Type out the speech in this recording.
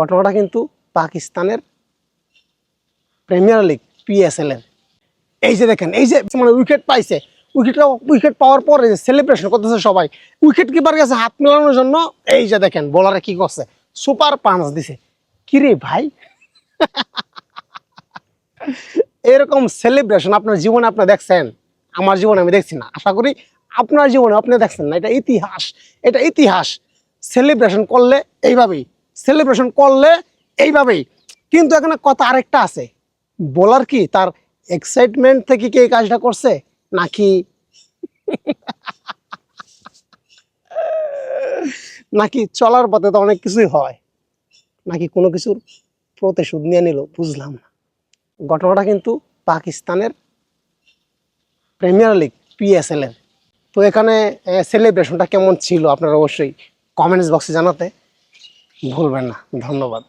ঘটনাটা কিন্তু পাকিস্তানের প্রিমিয়ার লিগ পিএসএল এর এই যে দেখেন, এই যে মানে উইকেট পাইছে উইকেট উইকেট পাওয়ার পরে যে সেলিব্রেশন করতেছে সবাই উইকেট কিপার গেছে হাত মেলানোর জন্য, এই যে দেখেন বোলারে কি করছে? সুপার পাঞ্চ দিছে। কিরে ভাই? এরকম সেলিব্রেশন আপনার জীবনে আপনি দেখছেন? আমার জীবনে আমি দেখছি না। আশা করি আপনার জীবনে আপনি দেখছেন না। এটা ইতিহাস। এটা ইতিহাস। সেলিব্রেশন করলে এইভাবেই সেলিব্রেশন করলে এইভাবেই। কিন্তু এখানে কথা আরেকটা আছে। বলার কি তার এক্সাইটমেন্ট থেকে কি এই কাজটা করছে? নাকি নাকি চলার পথে তো অনেক কিছুই হয়। নাকি কোনো কিছুর প্রতিশোধ নিয়ে নিল, বুঝলাম না। ঘটনাটা কিন্তু পাকিস্তানের প্রিমিয়ার লিগ পিএসএল এর। তো এখানে সেলিব্রেশনটা কেমন ছিল? আপনারা অবশ্যই কমেন্টস বক্সে জানাতে। ভুলবেন না ধন্যবাদ।